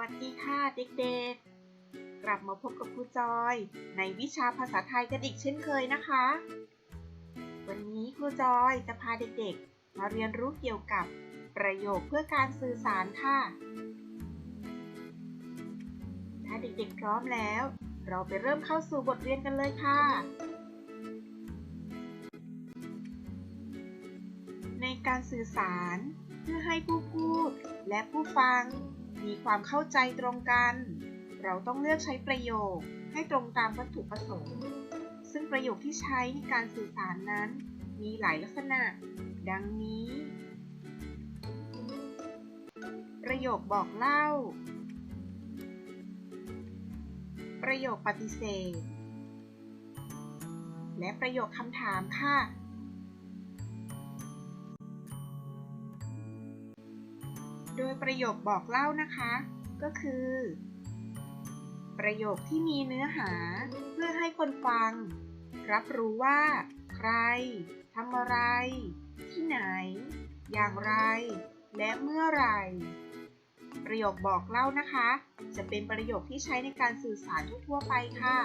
วัสดีค่ะเด็กๆ กลับมาพบกับครูจอย ในวิชาภาษาไทยกันอีกเช่นเคยนะคะ วันนี้ครูจอยจะพาเด็กๆ มาเรียนรู้เกี่ยวกับประโยคเพื่อการสื่อสารค่ะ ถ้าเด็กๆพร้อมแล้ว เราไปเริ่มเข้าสู่บทเรียนกันเลยค่ะ ในการสื่อสารเพื่อให้ผู้พูดและผู้ฟัง มีความเข้าใจตรงกัน เราต้องเลือกใช้ประโยคให้ตรงตามวัตถุประสงค์ ซึ่งประโยคที่ใช้ในการสื่อสารนั้น มีหลายลักษณะ ดังนี้ ประโยคบอกเล่า ประโยคปฏิเสธ และประโยคคำถามค่ะ โดยประโยคบอกเล่านะคะ ก็คือ ประโยคที่มีเนื้อหาเพื่อให้คนฟัง รับรู้ว่า ใครทำอะไร ที่ไหน อย่างไร และเมื่อไหรประโยคบอกเล่านะคะ จะเป็นประโยคที่ใช้ในการสื่อสารทั่วไปค่ะ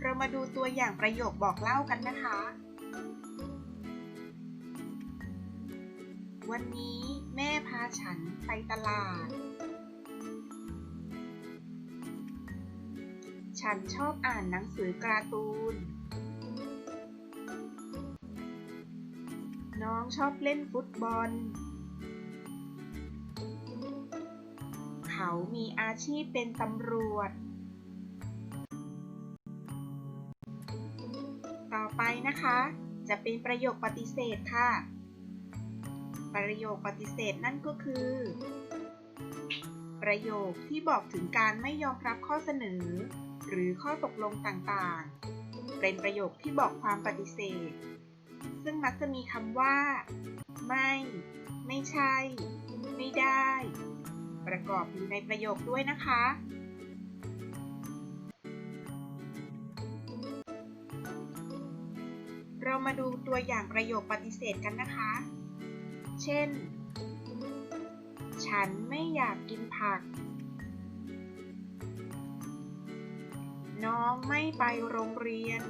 เรามาดูตัวอย่างประโยคบอกเล่ากันนะคะ วันนี้แม่พาฉันไปตลาด ฉันชอบอ่านหนังสือการ์ตูน น้องชอบเล่นฟุตบอล เขามีอาชีพเป็นตำรวจ ต่อไปนะคะ จะเป็นประโยคปฏิเสธค่ะ ประโยคปฏิเสธนั่นก็คือ ประโยคที่บอกถึงการไม่ยอมรับข้อเสนอ หรือข้อตกลงต่างๆ เป็นประโยคที่บอกความปฏิเสธ ซึ่งมักจะมีคำว่า ไม่ ไม่ใช่ ไม่ได้ ประกอบอยู่ในประโยคด้วยนะคะเรามาดูตัวอย่างประโยคปฏิเสธกันนะคะ เช่น ฉันไม่อยากกินผัก น้องไม่ไปโรงเรียน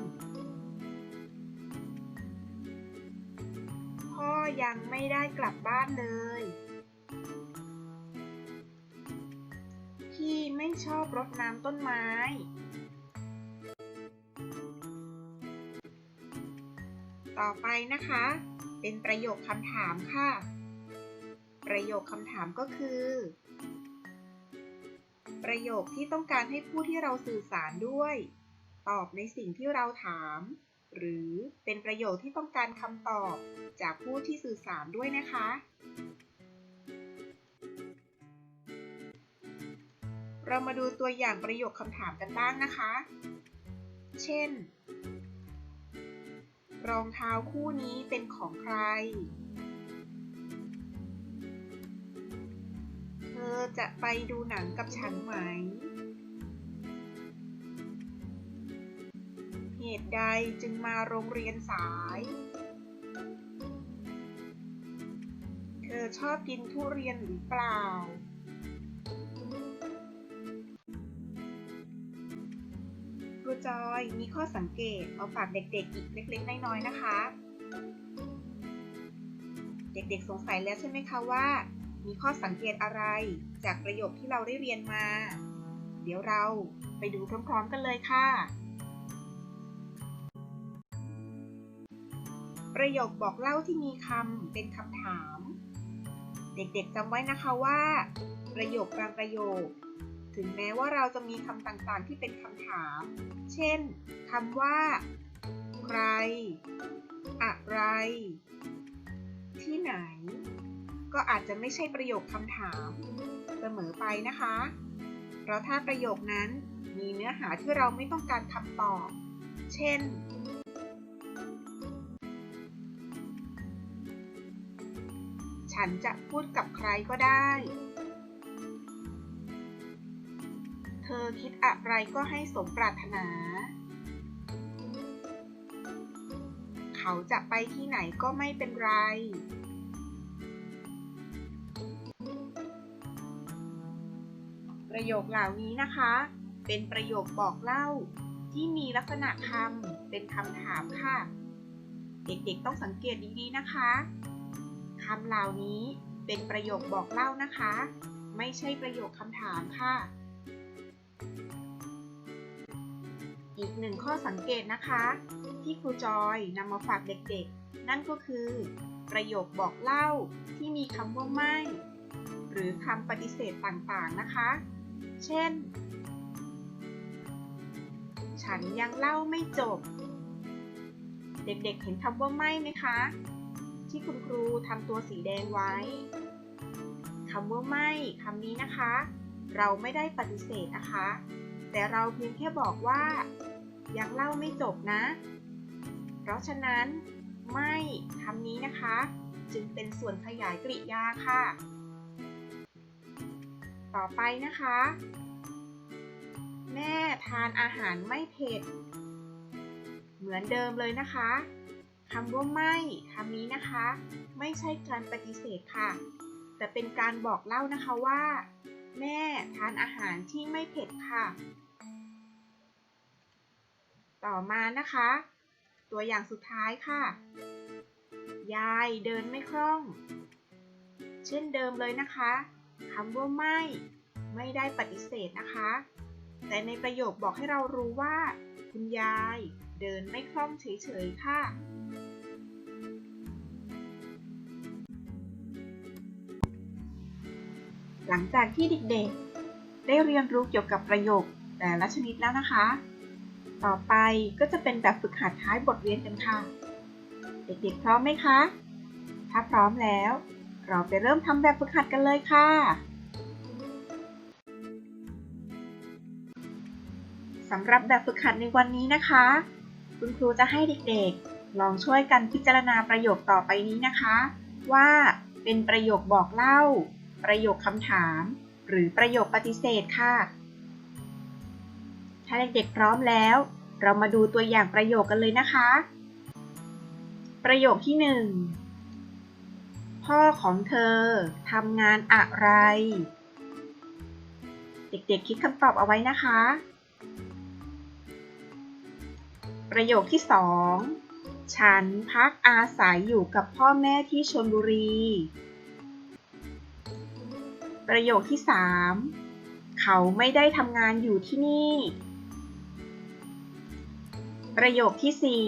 พ่อยังไม่ได้กลับบ้านเลย พี่ไม่ชอบรดน้ำต้นไม้ต่อไปนะคะ เป็นประโยคคำถามค่ะ ประโยคคำถามก็คือ ประโยคที่ต้องการให้ผู้ที่เราสื่อสารด้วย ตอบในสิ่งที่เราถาม หรือเป็นประโยคที่ต้องการคำตอบจากผู้ที่สื่อสารด้วยนะคะ เรามาดูตัวอย่างประโยคคำถามกันบ้างนะคะ เช่น รองเท้าคู่นี้เป็นของใคร เธอจะไปดูหนังกับฉันไหม เหตุใดจึงมาโรงเรียนสาย เธอชอบกินทุเรียนหรือเปล่า ครูจอยมีข้อสังเกตเอาฝากเด็กๆอีกเล็ก ๆ น้อยๆนะคะ เด็กๆสงสัยแล้วใช่ไหมคะว่า มีข้อสังเกตอะไร จากประโยคที่เราได้เรียนมา เดี๋ยวเราไปดูพร้อมๆกันเลยค่ะ ประโยคบอกเล่าที่มีคำเป็นคำถาม เด็กๆจำไว้นะคะว่า ประโยคบางประโยค ถึงแม้ว่าเราจะมีคำต่างๆที่เป็นคำถาม เช่นคำว่า ใคร อะไร ที่ไหน ก็อาจจะไม่ใช่ประโยคคำถามเสมอไปนะคะ เพราะถ้าประโยคนั้นมีเนื้อหาที่เราไม่ต้องการคำตอบ เช่น ฉันจะพูดกับใครก็ได้ อคิดอะไรก็ให้สมปรารถนา เขาจะไปที่ไหนก็ไม่เป็นไร ประโยคเหล่านี้นะคะ เป็นประโยคบอกเล่า ที่มีลักษณะคำเป็นคำถามค่ะ เด็กๆต้องสังเกตดีๆนะคะคำเหล่านี้เป็นประโยคบอกเล่านะคะ ไม่ใช่ประโยคคำถามค่ะ อีกหนึ่งข้อสังเกตนะคะ ที่ครูจอยนำมาฝากเด็กๆ นั่นก็คือ ประโยคบอกเล่าที่มีคำว่าไม่ หรือคำปฏิเสธต่างๆนะคะ เช่น ฉันยังเล่าไม่จบ เด็กๆเห็นคำว่าไม่ไหมคะ ที่คุณครูทำตัวสีแดงไว้คำว่าไม่คำนี้นะคะ เราไม่ได้ปฏิเสธนะคะ แต่เราเพียงแค่บอกว่า ยังเล่าไม่จบนะ เพราะฉะนั้น ไม่คำนี้นะคะ จึงเป็นส่วนขยายกริยาค่ะ ต่อไปนะคะ แม่ทานอาหารไม่เผ็ด เหมือนเดิมเลยนะคะคำว่าไม่คำนี้นะคะ ไม่ใช่การปฏิเสธค่ะ แต่เป็นการบอกเล่านะคะว่า แม่ทานอาหารที่ไม่เผ็ดค่ะ ต่อมานะคะ ตัวอย่างสุดท้ายค่ะ ยายเดินไม่คล่อง เช่นเดิมเลยนะคะคำว่าไม่ ไม่ได้ปฏิเสธนะคะ แต่ในประโยคบอกให้เรารู้ว่า คุณยายเดินไม่คล่องเฉยๆค่ะหลังจากที่เด็กๆ ได้เรียนรู้เกี่ยวกับประโยคแต่ละชนิดแล้วนะคะ ต่อไปก็จะเป็นแบบฝึกหัดท้ายบทเรียนกันค่ะ เด็กๆพร้อมไหมคะ ถ้าพร้อมแล้ว เราไปเริ่มทำแบบฝึกหัดกันเลยค่ะ สำหรับแบบฝึกหัดในวันนี้นะคะ คุณครูจะให้เด็กๆ ลองช่วยกันพิจารณาประโยคต่อไปนี้นะคะ ว่าเป็นประโยคบอกเล่า ประโยคคำถาม หรือประโยคปฏิเสธค่ะ ถ้าเด็กๆพร้อมแล้ว เรามาดูตัวอย่างประโยคกันเลยนะคะ ประโยคที่หนึ่งพ่อของเธอทำงานอะไร เด็กๆคิดคำตอบเอาไว้นะคะ ประโยคที่สองฉันพักอาศัยอยู่กับพ่อแม่ที่ชลบุรี ประโยคที่สามเขาไม่ได้ทำงานอยู่ที่นี่ ประโยคที่สี่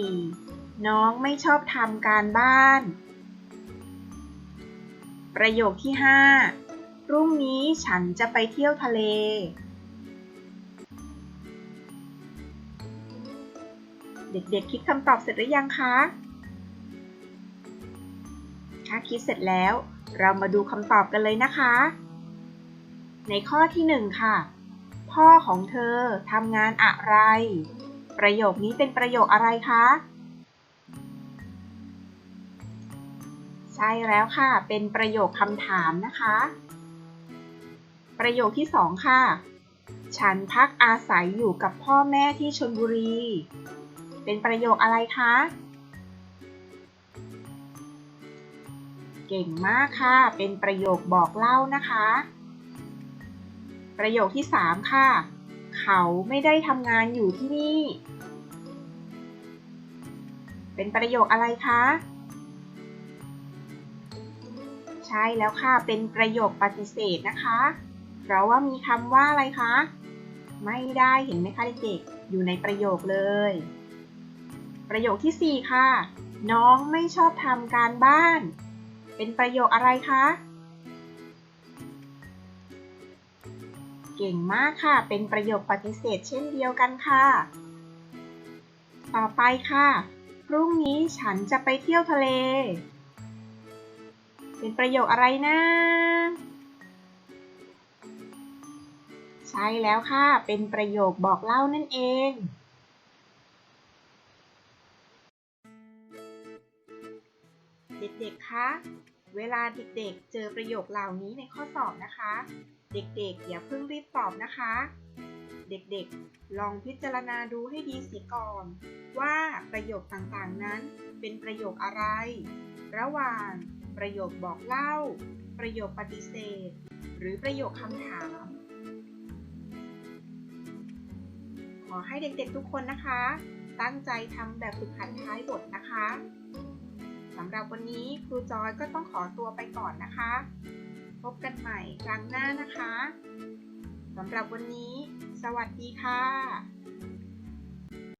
น้องไม่ชอบทำการบ้าน ประโยคที่ห้าพรุ่งนี้ฉันจะไปเที่ยวทะเล เด็กๆคิดคำตอบเสร็จหรือยังคะ ถ้าคิดเสร็จแล้ว เรามาดูคำตอบกันเลยนะคะ ในข้อที่หนึ่งค่ะ พ่อของเธอทำงานอะไร ประโยคนี้เป็นประโยคอะไรคะ ใช่แล้วค่ะ เป็นประโยคคำถามนะคะ ประโยคที่สองค่ะ ฉันพักอาศัยอยู่กับพ่อแม่ที่ชลบุรี เป็นประโยคอะไรคะ เก่งมากค่ะ เป็นประโยคบอกเล่านะคะ ประโยคที่ 3 ค่ะ เขาไม่ได้ทำงานอยู่ที่นี่ เป็นประโยคอะไรคะ ใช่แล้วค่ะ เป็นประโยคปฏิเสธนะคะ เพราะว่ามีคำว่าอะไรคะ ไม่ได้เห็นไหมคะเด็กๆ อยู่ในประโยคเลย ประโยคที่ 4 ค่ะ น้องไม่ชอบทำการบ้าน เป็นประโยคอะไรคะ เก่งมากค่ะ เป็นประโยคปฏิเสธเช่นเดียวกันค่ะ ต่อไปค่ะ พรุ่งนี้ฉันจะไปเที่ยวทะเล เป็นประโยคอะไรนะใช่แล้วค่ะ เป็นประโยคบอกเล่านั่นเอง เด็กๆ คะ เวลาเด็กๆ เจอประโยคเหล่านี้ในข้อสอบนะคะ เด็กๆ อย่าเพิ่งรีบตอบนะคะ เด็กๆ ลองพิจารณาดูให้ดีเสียก่อน ว่าประโยคต่างๆนั้นเป็นประโยคอะไร ระหว่าง ประโยคบอกเล่า ประโยคปฏิเสธ หรือประโยคคำถาม ขอให้เด็กๆทุกคนนะคะ ตั้งใจทำแบบฝึกหัดท้ายบทนะคะสำหรับวันนี้ครูจอยก็ต้องขอตัวไปก่อนนะคะ พบกันใหม่ครั้งหน้านะคะสำหรับวันนี้ สวัสดีค่ะ